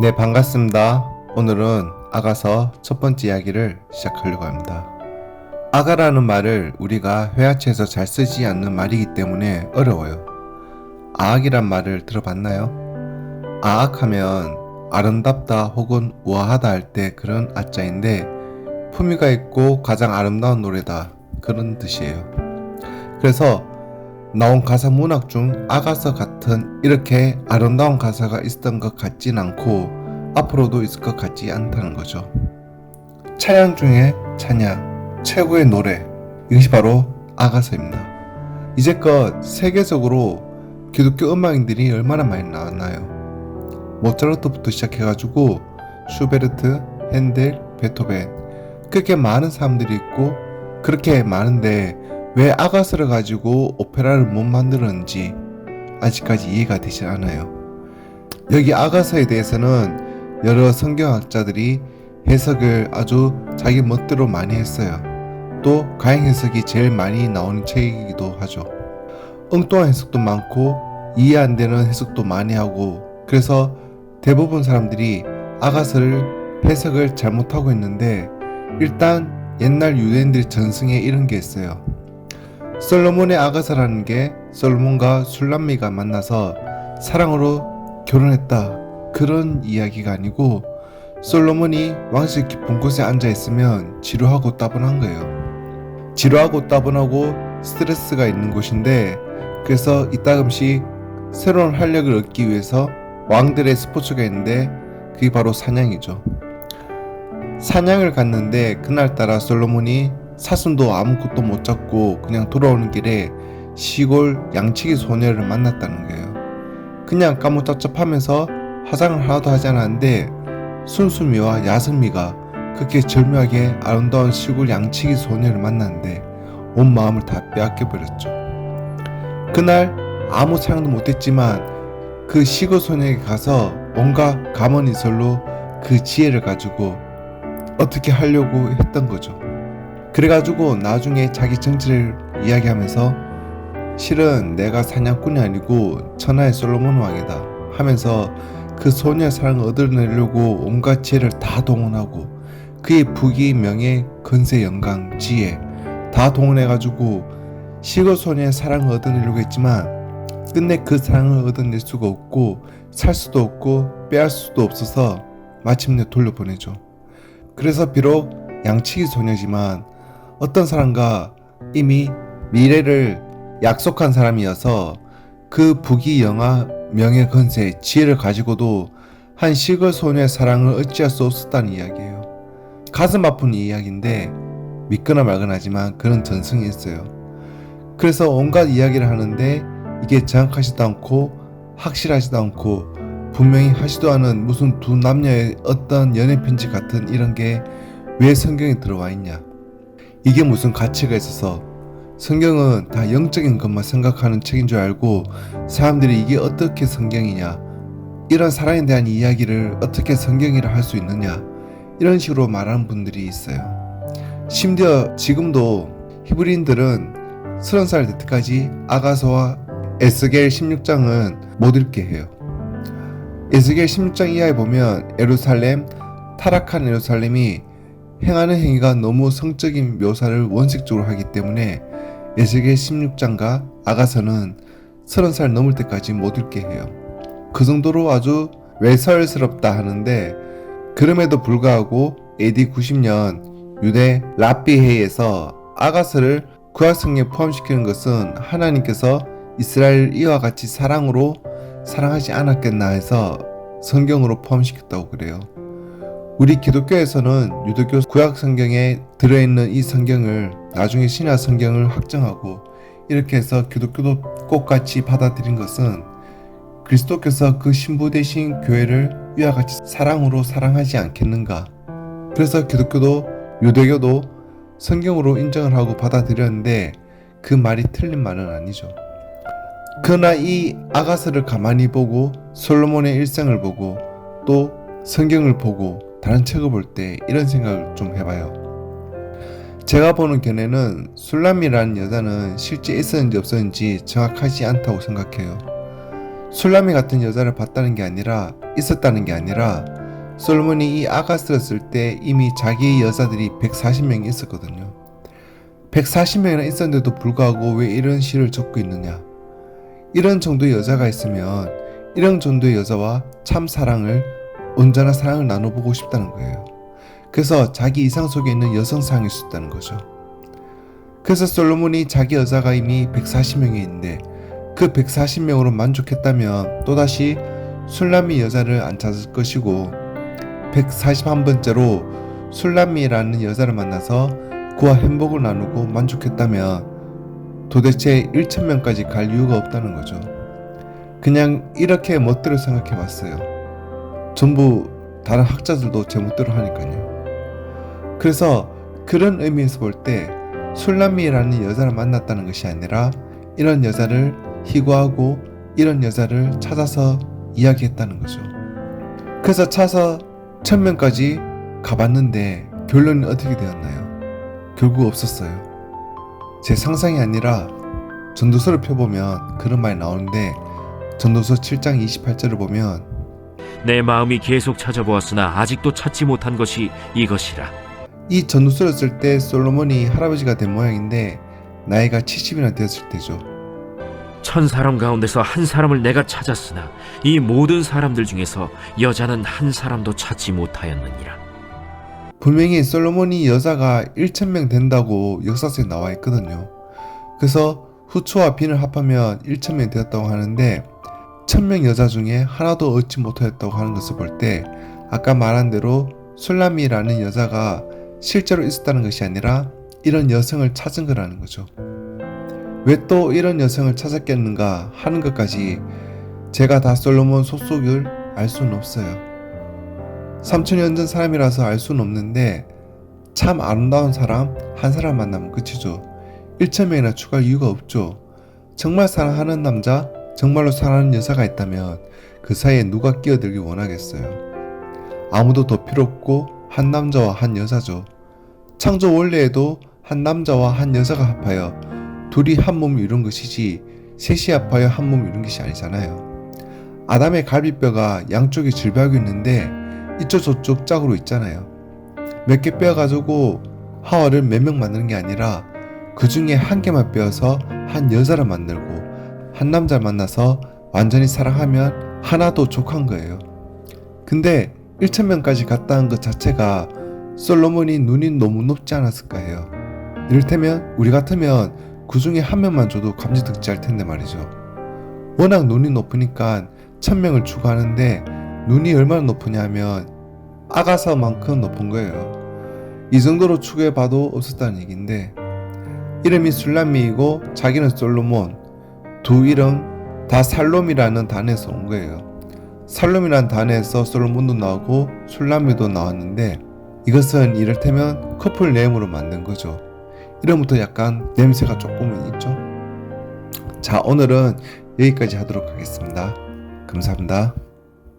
네, 반갑습니다. 오늘은 아가서 첫 번째 이야기를 시작하려고 합니다. 아가라는 말을 우리가 회화체에서 잘 쓰지 않는 말이기 때문에 어려워요. 아악이란 말을 들어봤나요? 아악하면 아름답다 혹은 우아하다 할 때 그런 아자인데 품위가 있고 가장 아름다운 노래다 그런 뜻이에요. 그래서 나온 가사 문학 중 아가서 같은 이렇게 아름다운 가사가 있었던 것 같진 않고 앞으로도 있을 것 같지 않다는 거죠. 찬양 중에 찬양, 최고의 노래 이것이 바로 아가서입니다. 이제껏 세계적으로 기독교 음악인들이 얼마나 많이 나왔나요? 모차르트부터 시작해가지고 슈베르트, 핸델, 베토벤 그렇게 많은 사람들이 있고 그렇게 많은데 왜 아가스를 가지고 오페라를 못 만들었는지 아직까지 이해가 되지 않아요. 여기 아가서에 대해서는 여러 성경학자들이 해석을 아주 자기 멋대로 많이 했어요. 또 가행 해석이 제일 많이 나오는 책이기도 하죠. 엉뚱한 해석도 많고 이해 안 되는 해석도 많이 하고 그래서 대부분 사람들이 아가서를 해석을 잘못하고 있는데 일단 옛날 유대인들의 전승에 이런 게 있어요. 솔로몬의 아가서라는 게 솔로몬과 술람미가 만나서 사랑으로 결혼했다 그런 이야기가 아니고 솔로몬이 왕실 깊은 곳에 앉아 있으면 지루하고 따분한 거예요. 지루하고 따분하고 스트레스가 있는 곳인데 그래서 이따금씩 새로운 활력을 얻기 위해서 왕들의 스포츠가 있는데 그게 바로 사냥이죠. 사냥을 갔는데 그날따라 솔로몬이 사슴도 아무것도 못 잡고 그냥 돌아오는 길에 시골 양치기 소녀를 만났다는 거예요. 그냥 까무잡잡하면서 화장을 하나도 하지 않았는데 순수미와 야성미가 그렇게 절묘하게 아름다운 시골 양치기 소녀를 만났는데 온 마음을 다 빼앗겨 버렸죠. 그날 아무 사랑도 못했지만 그 시골 소녀에게 가서 온갖 가머니설로 그 지혜를 가지고 어떻게 하려고 했던 거죠. 그래가지고 나중에 자기 정체를 이야기하면서 실은 내가 사냥꾼이 아니고 천하의 솔로몬 왕이다 하면서 그 소녀의 사랑을 얻어내려고 온갖 지혜를 다 동원하고 그의 부귀 명예 건세 영광 지혜 다 동원해가지고 시골 소녀의 사랑을 얻어내려고 했지만 끝내 그 사랑을 얻어낼 수가 없고 살 수도 없고 빼앗을 수도 없어서 마침내 돌려보내죠. 그래서 비록 양치기 소녀지만 어떤 사람과 이미 미래를 약속한 사람이어서 그 부귀 영화 명예 건세 지혜를 가지고도 한 시골 소녀의 사랑을 어찌할 수 없었다는 이야기예요. 가슴 아픈 이야기인데 믿거나 말거나 하지만 그런 전승이 있어요. 그래서 온갖 이야기를 하는데 이게 정확하지도 않고 확실하지도 않고 분명히 하지도 않은 무슨 두 남녀의 어떤 연애 편지 같은 이런 게 왜 성경에 들어와 있냐? 이게 무슨 가치가 있어서 성경은 다 영적인 것만 생각하는 책인 줄 알고 사람들이 이게 어떻게 성경이냐? 이런 사랑에 대한 이야기를 어떻게 성경이라 할 수 있느냐? 이런 식으로 말하는 분들이 있어요. 심지어 지금도 히브리인들은 서른 살될 때까지 아가서와 에스겔 16장은 못 읽게 해요. 에스겔 16장 이하에 보면 에루살렘 타락한 에루살렘이 행하는 행위가 너무 성적인 묘사를 원칙적으로 하기 때문에 에스겔 16장과 아가서는 30살 넘을 때까지 못 읽게 해요. 그 정도로 아주 외설스럽다 하는데 그럼에도 불구하고 AD 90년 유대 라비헤이에서 아가서를 구약성에 포함시키는 것은 하나님께서 이스라엘 이와 같이 사랑으로 사랑하지 않았겠나 해서 성경으로 포함시켰다고 그래요. 우리 기독교에서는 유대교 구약 성경에 들어있는 이 성경을 나중에 신약 성경을 확정하고 이렇게 해서 기독교도 똑같이 받아들인 것은 그리스도께서 그 신부 대신 교회를 위와 같이 사랑으로 사랑하지 않겠는가. 그래서 기독교도 유대교도 성경으로 인정을 하고 받아들였는데 그 말이 틀린 말은 아니죠. 그러나 이 아가스를 가만히 보고 솔로몬의 일생을 보고 또 성경을 보고 다른 책을 볼 때 이런 생각을 좀 해봐요. 제가 보는 견해는 술람이라는 여자는 실제 있었는지 없었는지 정확하지 않다고 생각해요. 술라미 같은 여자를 봤다는 게 아니라 있었다는 게 아니라 솔로몬이 이 아가스를 쓸 때 이미 자기의 여자들이 140명이 있었거든요. 140명이나 있었는데도 불구하고 왜 이런 시를 적고 있느냐? 이런 정도의 여자가 있으면 이런 정도의 여자와 참 사랑을 온전한 사랑을 나눠보고 싶다는 거예요. 그래서 자기 이상 속에 있는 여성상일 수 있다는 거죠. 그래서 솔로몬이 자기 여자가 이미 140명이 있는데 그 140명으로 만족했다면 또다시 술람미 여자를 안 찾을 것이고 141번째로 술람미라는 여자를 만나서 그와 행복을 나누고 만족했다면 도대체 1천명까지 갈 이유가 없다는 거죠. 그냥 이렇게 멋대로 생각해 봤어요. 전부 다른 학자들도 제 멋대로 하니까요. 그래서 그런 의미에서 볼 때 술람미라는 여자를 만났다는 것이 아니라 이런 여자를 희구하고 이런 여자를 찾아서 이야기했다는 거죠. 그래서 찾아서 천명까지 가봤는데 결론이 어떻게 되었나요? 결국 없었어요. 제 상상이 아니라 전도서를 펴보면 그런 말이 나오는데 전도서 7장 28절을 보면 내 마음이 계속 찾아보았으나 아직도 찾지 못한 것이 이것이라. 이 전도서를 쓸 때 솔로몬이 할아버지가 된 모양인데 나이가 70이나 되었을 때죠. 천 사람 가운데서 한 사람을 내가 찾았으나 이 모든 사람들 중에서 여자는 한 사람도 찾지 못하였느니라. 분명히 솔로몬이 여자가 1천명 된다고 역사서에 나와 있거든요. 그래서 후추와 빈을 합하면 1천명 되었다고 하는데 천명 여자 중에 하나도 얻지 못하였다고 하는 것을 볼 때 아까 말한 대로 술람이라는 여자가 실제로 있었다는 것이 아니라 이런 여성을 찾은 거라는 거죠. 왜 또 이런 여성을 찾았겠는가 하는 것까지 제가 다 솔로몬 속속을 알 수는 없어요. 3천년 전 사람이라서 알 수는 없는데 참 아름다운 사람 한 사람 만나면 끝이죠. 1천명이나 추가할 이유가 없죠. 정말 사랑하는 남자, 정말로 사랑하는 여자가 있다면 그 사이에 누가 끼어들기 원하겠어요. 아무도 더 필요 없고 한 남자와 한 여자죠. 창조 원래에도 한 남자와 한 여자가 합하여 둘이 한 몸을 이룬 것이지 셋이 합하여 한 몸을 이룬 것이 아니잖아요. 아담의 갈비뼈가 양쪽에 질비하고 있는데 이쪽 저쪽 짝으로 있잖아요. 몇개뼈 가지고 하와를 몇 명 만드는 게 아니라 그 중에 한 개만 빼어서 한 여자를 만들고 한 남자를 만나서 완전히 사랑하면 하나도 족한 거예요. 근데 1천명까지 갔다는 것 자체가 솔로몬이 눈이 너무 높지 않았을까 해요. 이를테면 우리 같으면 그 중에 한 명만 줘도 감지덕지할 텐데 말이죠. 워낙 눈이 높으니까 천명을 추구하는데 눈이 얼마나 높으냐 하면 아가사만큼 높은 거예요. 이 정도로 추구해봐도 없었다는 얘기인데 이름이 술람미이고 자기는 솔로몬 두 이름 다 살롬이라는 단에서 온 거예요. 살롬이라는 단에서 솔로몬도 나오고 술람미도 나왔는데 이것은 이를테면 커플 네임으로 만든 거죠. 이름부터 약간 냄새가 조금은 있죠. 자 오늘은 여기까지 하도록 하겠습니다. 감사합니다.